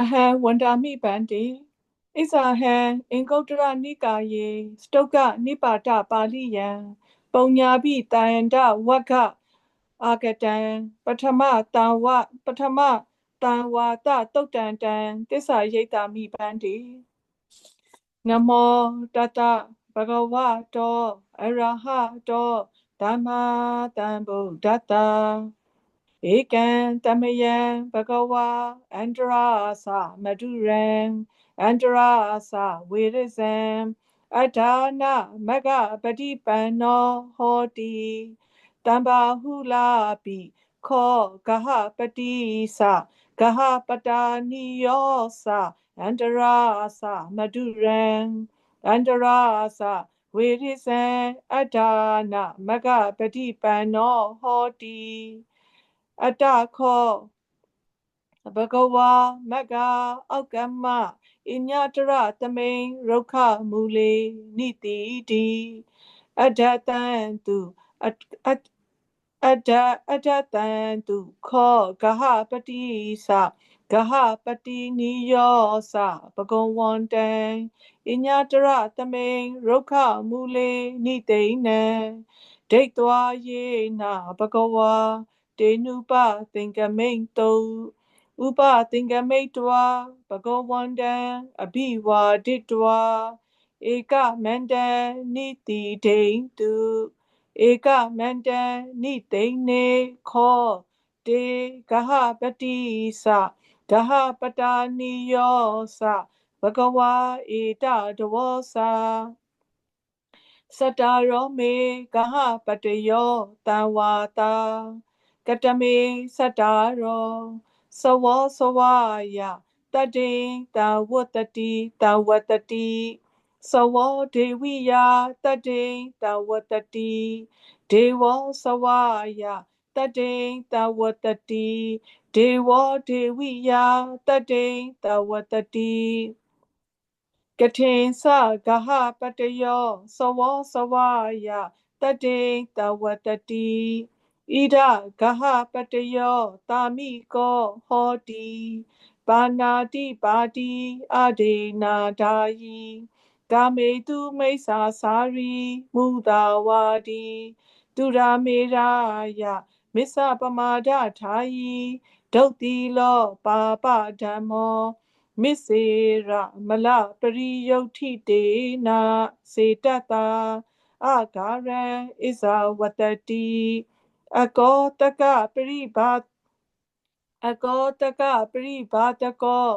အဟံဝန္တာမိပန္တိဣဇာဟံအင်္ဂုတ္တရနိကာယေစတုကနိပါတပါဠိယံပုံညာပိတာယန္တဝက္ခအာဂတံပထမတံဝပထမတံဝါတတုတ်တန်တံသစ္စာရိတ်တာမိပန္တိနမောတတဘဂဝတောအရဟတောဓမ္မာတံဗုဒ္ဓတ္တ ဧကံတမယံဘဂဝါအန္တရာသမဒုရံအန္တရာသဝေရဇံ အဒါနမဂပတိပန္နောဟောတိတံဘာဟုလာပိခောဂဟပတိသဂဟပတာနိယောသအန္တရာသမဒုရံအန္တရာသဝေရိဇံအဒါနမဂပတိပန္နောဟောတိအတ္တခောဘဂဝါမဂ္ဂအောက်ကမ္မအညတရသမိန်ရုခမူလေနိတိတိအဒတံတုအအဒအဒတံတုခောဂဟပတိသဂဟပတိနိယောသဘဂဝန္တံအညတရသမိန်ရုခမူလေနိတိနံဒိဋ္ဌဝါယေနာဘဂဝါ တေနုပသင်္ကမိန်တုဥပသင်္ကမိတ်တဝဘဂဝန္တံအဘိဝါဒိတဝဧကမန္တနိတိဒိန်တုဧကမန္တနိသိနေခောတေဂဟပတိသဂဟပတာနိယောသဘဂဝါဧတတဝောသာစတရောမေဂဟပတယောတံဝါတာ ကတမေစတရောစဝောစဝါယတတိတဝတ္တတိတဝတ္တတိစဝောဒေဝိယတတိတဝတ္တတိဒေဝောစဝါယတတိတဝတ္တတိဒေဝောဒေဝိယတတိတဝတ္တတိကထေသဂဟပတယောစဝောစဝါယတတိတဝတ္တတိ ဣဒဂဟပတယောတာမိကောဟောတိပါဏာတိပါတိအဒေနာဒာယိကာမေတုမိစ္ဆာစာရီမူတာဝါဒီတုရာမေရာယမစ္ဆပမာဒထာယိဒုတ်တိလောပါပဓမ္မောမစ္စေရမလပရိယုတ်ထိတေနာစေတတာအာဂရံဣဇဝတတိ အကောတကပရိဘာအကောတကပရိဘာတကော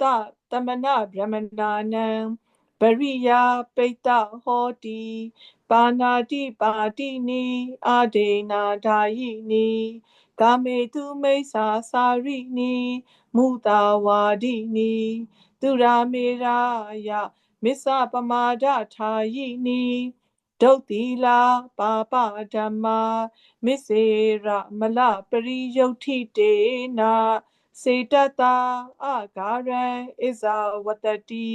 တတမနဗြဟ္မနာနံပရိယာပိတ္တဟောတိပါဏာတိပါတိနိအာဒေနာဓာယိနိကာမေတုမိစ္ဆာစာရိနိမုတာဝါဒိနိသူရာမေရာယမစ္ဆပမာဒထာယိနိ ဒုတ်တိလာပါပဓမ္မာမစ္စေရမလပရိယုတ်ထိတေနာစေတတာအာဂရံဣဇဝတတိ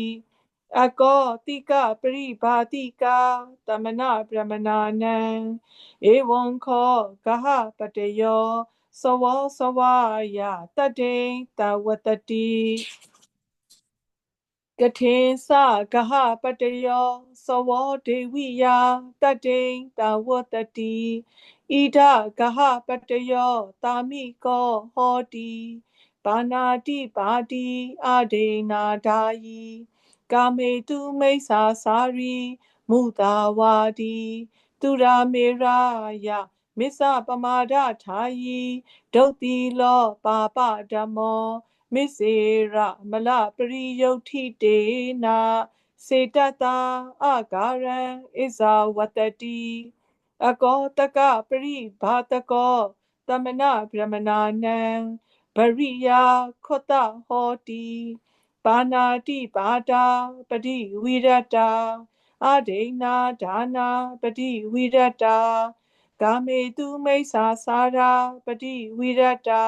အကောတိကပရိဘာတိကာတမနဗြဟ္မနာနံဧဝံခောဂဟပတယောသဝောသဝယတတေတဝတတိ ကထေသဂဟပတယောသဝောဒေဝိယတတေတဝတတိဣဒဂဟပတယောတာမိကောဟောတိပါဏာတိပါတိအာဒေနာဒာယိကာမေတုမိစ္ဆာစာရီမုတာဝါဒီသူရာမေရာယမစ္ဆပမာဒထာယိဒုတ်တိလောပါပဓမ္မော မစ္စေရမလပရိယုတ်ထိတေနာစေတတာအာဂရံဣဇဝတတိအကောတကပရိဘာတကောတမနဗြဟ္မနာနံဗရိယာခောတဟောတိပါဏာတိပါတာပတိဝိရတာအဒိဏဒါနာပတိဝိရတာကာမေတုမိစ္ဆာစာရာပတိဝိရတာ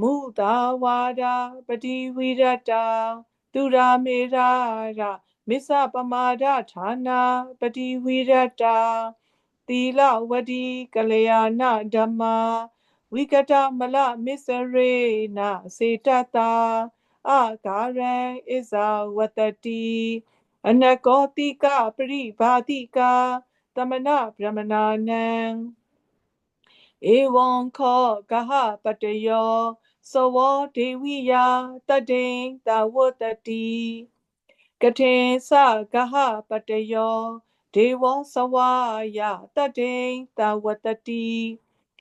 မုသာဝါဒပတိဝိရတာသူရာမေရာရမစ္ဆပမာဒဌာနာပတိဝိရတာသီလဝတိကလျာဏဓမ္မာဝိကတမလမစ္စရေနစေတတာအာဂါရံဣဇာဝတတိအနကောတိကပရိဘာတိကာသမဏဗြဟ္မနာနံဧဝံခောကဟပတယော သဝဒေဝိယတတိံတဝတတိကထေသကဟပတယောဒေဝသဝယတတိံတဝတတိ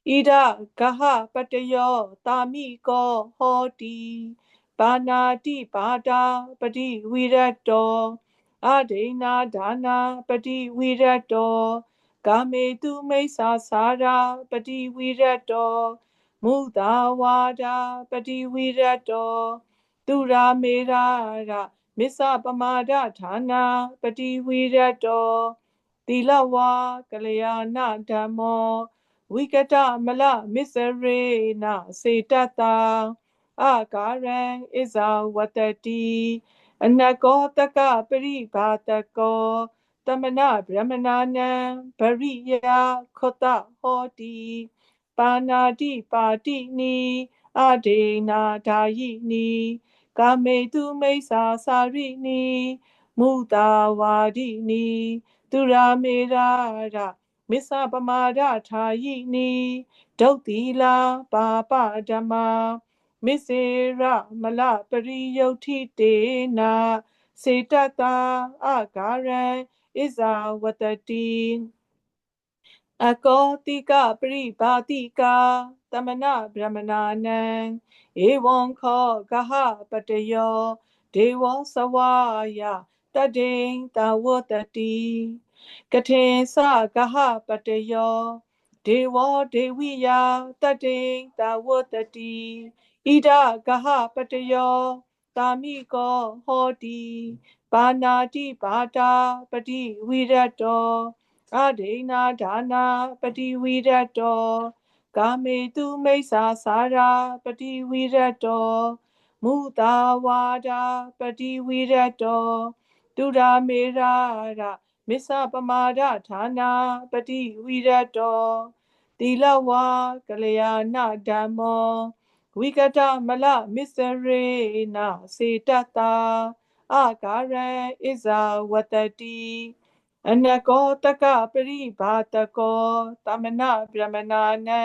ဣဒကဟပတယောတာမိကောဟောတိဘာနာတိဘာတာပတိဝိရတောအဒိနာဒါနာပတိဝိရတောကာမေတုမိစ္ဆာစာရာပတိဝိရတော မုသာဝါဒာပတိဝိရတောသူရာမေရာရမစ္ဆပမာဒဌာနာပတိဝိရတောသီလဝါကလျာဏဓမ္မောဝိကတမလမစ္စရေနစေတတာအာကာရံဣဇာဝတတိအနကောတကပရိဘာတကောတမနဗြဟ္မနာနံဗရိယခောတဟောတိ ပါဏာတိပါတိနိအဒေနာဓာယိနိကာမေတုမိစ္ဆာစာရိနိမုတာဝါဒိနိသူရာမေရာရမစ္ဆပမာဒထာယိနိဒုတ်တိလာပါပဓမ္မာမစ္စေရမလပရိယုတ်ထိတေနာစေတတာအဂါရံဣဇာဝတတိ အကောတိကပရိဘာတိကာတမနဗြဟ္မနာနံဧဝံခောကဟပတယောဒေဝသဝယတတိံတဝတတိကထေသကဟပတယောဒေဝဒေဝိယတတိံတဝတတိဣဒကဟပတယောတာမိကောဟောတိပါဏာတိပါတာပတိဝိရတော အဒိနာဒါနာပတိဝိရတောကာမေတုမိစ္ဆာစာရာပတိဝိရတောမုတာဝါဒာပတိဝိရတောတုရာမေရာရမစ္ဆပမာဒဌာနာပတိဝိရတောသီလဝါကလျာဏဓမ္မောဝိကတမလမစ္စရေနစေတတာအာကာရံဣဇာဝတတိ အနကောတကပရိဘာတကောသမဏဗြဟ္မနာနံ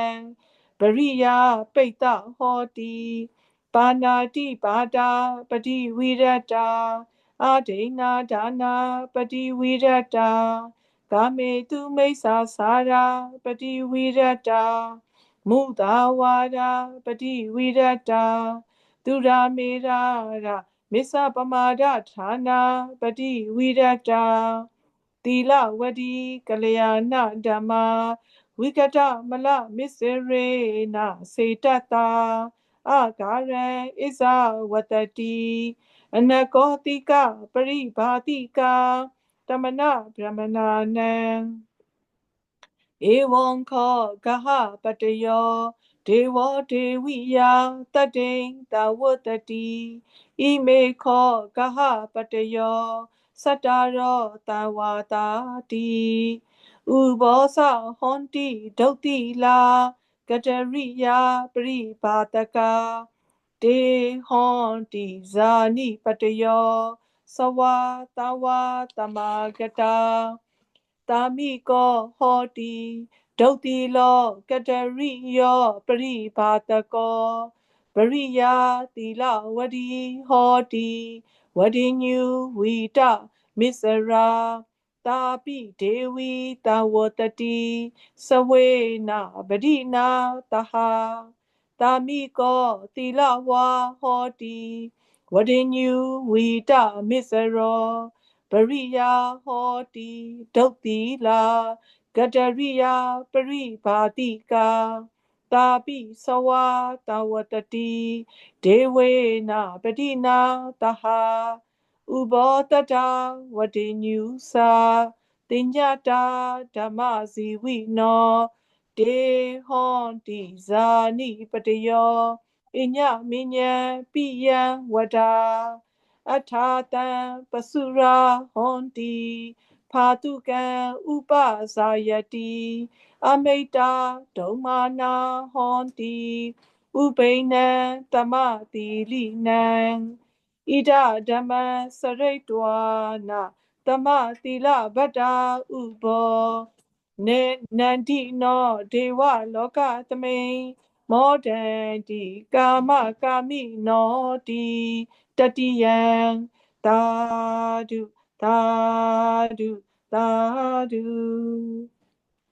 ပရိယာပိတ္တဟောတိပါဏာတိပါတာပတိဝိရတာအာဒိနာဒါနာပတိဝိရတာကာမေတုမိစ္ဆာစာရာပတိဝိရတာမုသာဝါဒပတိဝိရတာသူရာမေရာရမစ္ဆပမာဒဌာနာပတိဝိရတာ သီလဝတိကလျာဏဓမ္မာဝိကတမလမစ္စရေနစေတတာအာဂါရံဣဇဝတတိအနကောတိကပရိဘာတိကာတမနဗြဟ္မနာနံဧဝံခောကဟပတယောဒေဝဒေဝိယတတိံတဝတတိဣမေခောကဟပတယော စတ္တရောတဝါတာတိဥဘောသဟွန်တိဒုတ်တိလာကတရိယာပရိဘာတကာတေဟွန်တိဇာနိပတယောသဝတဝတမဂတာတာမိကောဟောတိဒုတ်တိလောကတရိယောပရိဘာတကောပရိယာသီလဝဒီဟောတိဝဒီညူဝီတမစ္စရာတာပိဒေဝီတဝတတိစဝေနာပရိနာတဟာတာ မိကောသီလဝါဟောတိဝဒိညူဝီတမစ္စရောပရိယာဟောတိဒု တ်တိလာကတရိယာပရိဘာတိကာတာပိသဝတဝတတိဒေဝေနပတိနာတဟာဥဘောတတဝတိညုစာတင်ညတာဓမ္မဇီဝိနောတေဟွန်တိဇာနိပတယောအညမညံပိယံဝဒာအထာတံပစုရာဟွန်တိ ဖာတုကံဥပဇာယတိအမိတာဒုံမာနာဟွန်တိဥပိနံတမတိလိနံဣဒဓမ္မစရိတ်တွာနာသမသီလဗတ္တာဥဘောနေနန္တိနောဒေဝလောကသမိန်မောဒန္တိကာမကာမိနောတိတတိယံသာဓု သာဓုသာဓု